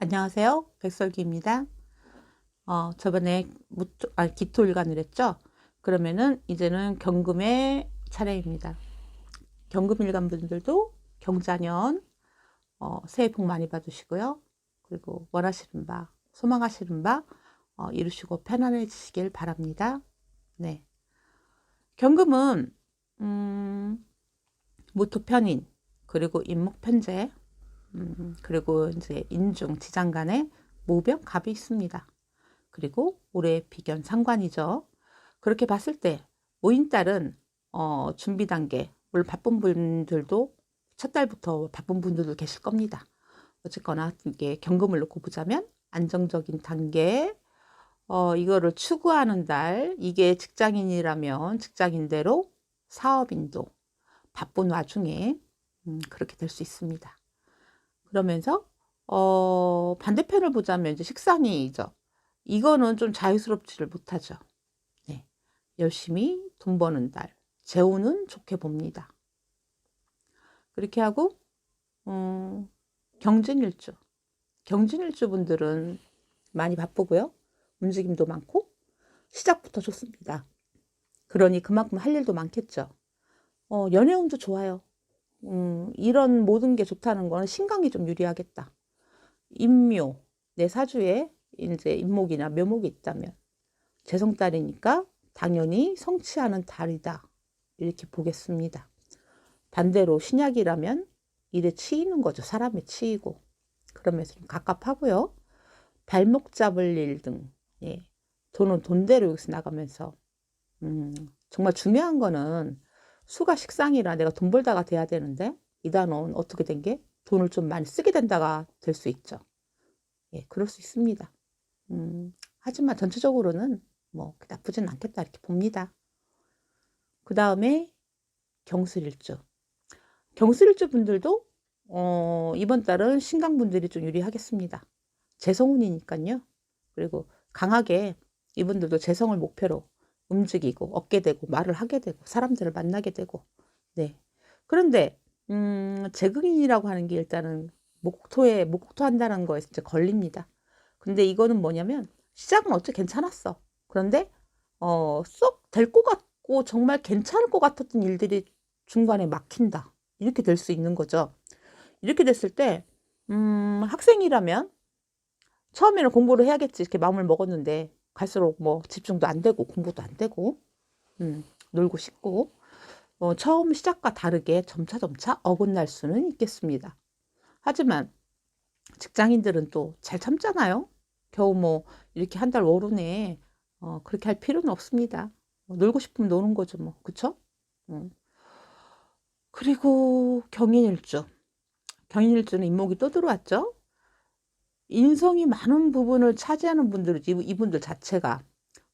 안녕하세요. 백설기입니다. 어, 저번에 무토, 아, 기토일간을 했죠? 그러면은 이제는 경금의 차례입니다. 경금일간 분들도 경자년, 어, 새해 복 많이 받으시고요. 그리고 원하시는 바, 소망하시는 바, 어, 이루시고 편안해지시길 바랍니다. 네. 경금은, 음, 무토 편인, 그리고 임목편제, 음, 그리고 이제 인중, 지장 간에 모병, 갑이 있습니다. 그리고 올해 비견 상관이죠. 그렇게 봤을 때 모인딸은 어, 준비 단계, 물론 바쁜 분들도 첫 달부터 바쁜 분들도 계실 겁니다. 어쨌거나 이게 경금을 놓고 보자면 안정적인 단계, 어, 이거를 추구하는 달, 이게 직장인이라면 직장인대로 사업인도 바쁜 와중에 음, 그렇게 될 수 있습니다. 그러면서 어, 반대편을 보자면 이제 식상이죠. 이거는 좀 자유스럽지를 못하죠. 네. 열심히 돈 버는 달. 재우는 좋게 봅니다. 그렇게 하고 음, 경진일주. 경진일주 분들은 많이 바쁘고요. 움직임도 많고 시작부터 좋습니다. 그러니 그만큼 할 일도 많겠죠. 어, 연애운도 좋아요. 음, 이런 모든 게 좋다는 거는 신강이 좀 유리하겠다. 임묘, 내 사주에 이제 임목이나 묘목이 있다면 재성달이니까 당연히 성취하는 달이다. 이렇게 보겠습니다. 반대로 신약이라면 일에 치이는 거죠. 사람에 치이고. 그러면서 좀 갑갑하고요. 발목 잡을 일 등. 예. 돈은 돈대로 여기서 나가면서. 음, 정말 중요한 거는 수가 식상이라 내가 돈 벌다가 돼야 되는데 이 단어는 어떻게 된 게 돈을 좀 많이 쓰게 된다가 될 수 있죠. 예, 그럴 수 있습니다. 음, 하지만 전체적으로는 뭐 나쁘진 않겠다 이렇게 봅니다. 그 다음에 경술일주. 경술일주 분들도 어, 이번 달은 신강분들이 좀 유리하겠습니다. 재성운이니까요. 그리고 강하게 이분들도 재성을 목표로 움직이고 얻게 되고 말을 하게 되고 사람들을 만나게 되고. 네. 그런데 음 재극인이라고 하는 게 일단은 목토에 목토 한다는 거에 진짜 걸립니다. 근데 이거는 뭐냐면 시작은 어째 괜찮았어. 그런데 어쏙 될 것 같고 정말 괜찮을 것 같았던 일들이 중간에 막힌다. 이렇게 될 수 있는 거죠. 이렇게 됐을 때 음, 학생이라면 처음에는 공부를 해야겠지. 이렇게 마음을 먹었는데 갈수록 뭐 집중도 안 되고 공부도 안 되고 음, 놀고 싶고 어, 처음 시작과 다르게 점차 점차 어긋날 수는 있겠습니다. 하지만 직장인들은 또 잘 참잖아요. 겨우 뭐 이렇게 한 달 월후네 어, 그렇게 할 필요는 없습니다. 뭐 놀고 싶으면 노는 거죠 뭐 그쵸? 음. 그리고 경인일주 경인일주는 인목이 또 들어왔죠. 인성이 많은 부분을 차지하는 분들이 이분들 자체가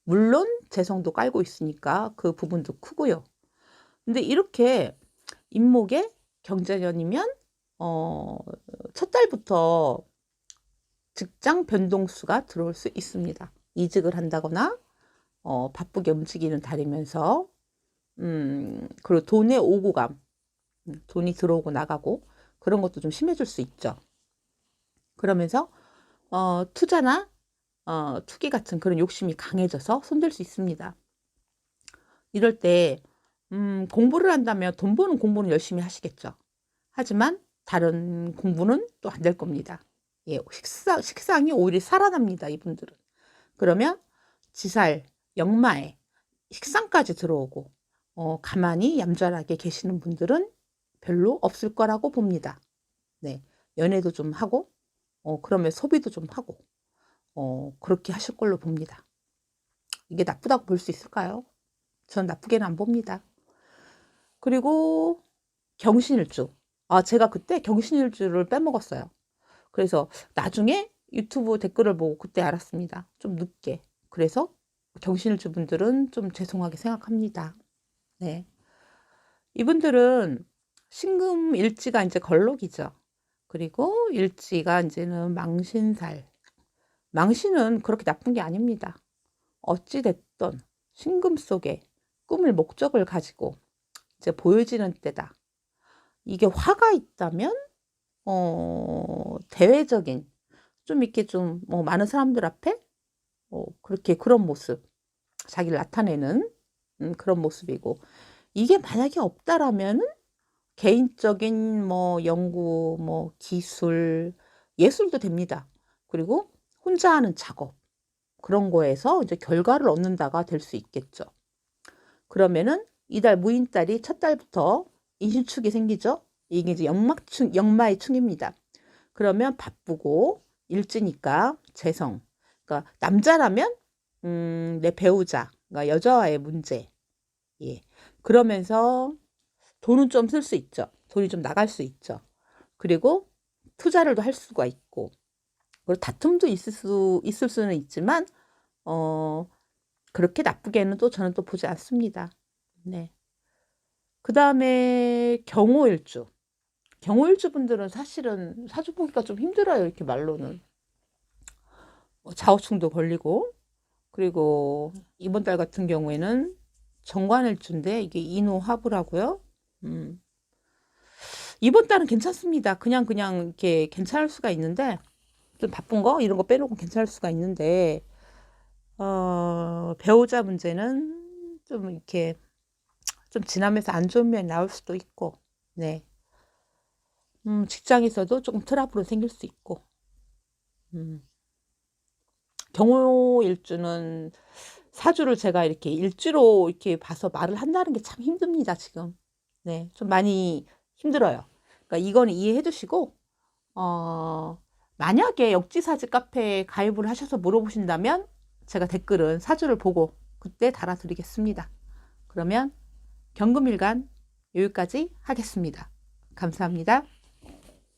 물론 재성도 깔고 있으니까 그 부분도 크고요. 근데 이렇게 인목에 경자년이면 어, 첫 달부터 직장 변동수가 들어올 수 있습니다. 이직을 한다거나 어, 바쁘게 움직이는 달이면서 음, 그리고 돈의 오고감, 음, 돈이 들어오고 나가고 그런 것도 좀 심해질 수 있죠. 그러면서 어, 투자나 어, 투기 같은 그런 욕심이 강해져서 손댈 수 있습니다. 이럴 때 음, 공부를 한다면 돈 버는 공부는 열심히 하시겠죠. 하지만 다른 공부는 또 안 될 겁니다. 예, 식상, 식상이 오히려 살아납니다. 이분들은. 그러면 지살, 역마에 식상까지 들어오고 어, 가만히 얌전하게 계시는 분들은 별로 없을 거라고 봅니다. 네, 연애도 좀 하고 어, 그러면 소비도 좀 하고 어, 그렇게 하실 걸로 봅니다. 이게 나쁘다고 볼 수 있을까요? 전 나쁘게는 안 봅니다. 그리고 경신일주. 아, 제가 그때 경신일주를 빼먹었어요. 그래서 나중에 유튜브 댓글을 보고 그때 알았습니다. 좀 늦게. 그래서 경신일주 분들은 좀 죄송하게 생각합니다. 네. 이분들은 신금 일지가 이제 걸록이죠. 그리고 일지가 이제는 망신살. 망신은 그렇게 나쁜 게 아닙니다. 어찌됐던 신금 속에 꿈을 목적을 가지고 이제 보여지는 때다. 이게 화가 있다면 어, 대외적인 좀 이렇게 좀 뭐 많은 사람들 앞에 어, 그렇게 그런 모습, 자기를 나타내는 음, 그런 모습이고 이게 만약에 없다라면은 개인적인 뭐 연구, 뭐 기술, 예술도 됩니다. 그리고 혼자 하는 작업 그런 거에서 이제 결과를 얻는다가 될 수 있겠죠. 그러면은 이달 무인달이 첫 달부터 인신축이 생기죠. 이게 이제 연막축, 연마의 축입니다. 그러면 바쁘고 일지니까 재성. 그러니까 남자라면 음, 내 배우자, 그러니까 여자와의 문제. 예. 그러면서 돈은 좀 쓸 수 있죠. 돈이 좀 나갈 수 있죠. 그리고 투자를 할 수가 있고. 그리고 다툼도 있을 수 있을 수는 있지만 어 그렇게 나쁘게는 또 저는 또 보지 않습니다. 네. 그 다음에 경호일주. 경호일주 분들은 사실은 사주 보기가 좀 힘들어요. 이렇게 말로는. 뭐 좌우충도 걸리고, 그리고 이번 달 같은 경우에는 정관일주인데 이게 인호화부라고요. 음. 이번 달은 괜찮습니다. 그냥 그냥 이렇게 괜찮을 수가 있는데 좀 바쁜 거 이런 거 빼놓고 괜찮을 수가 있는데 어, 배우자 문제는 좀 이렇게 좀 지나면서 안 좋은 면이 나올 수도 있고, 네. 음, 직장에서도 조금 트러블이 생길 수 있고, 음. 경호 일주는 사주를 제가 이렇게 일주로 이렇게 봐서 말을 한다는 게 참 힘듭니다, 지금. 네, 좀 많이 힘들어요. 그러니까 이거는 이해해 주시고, 어, 만약에 역지사지 카페에 가입을 하셔서 물어보신다면 제가 댓글은 사주를 보고 그때 달아드리겠습니다. 그러면 경금일간 여기까지 하겠습니다. 감사합니다.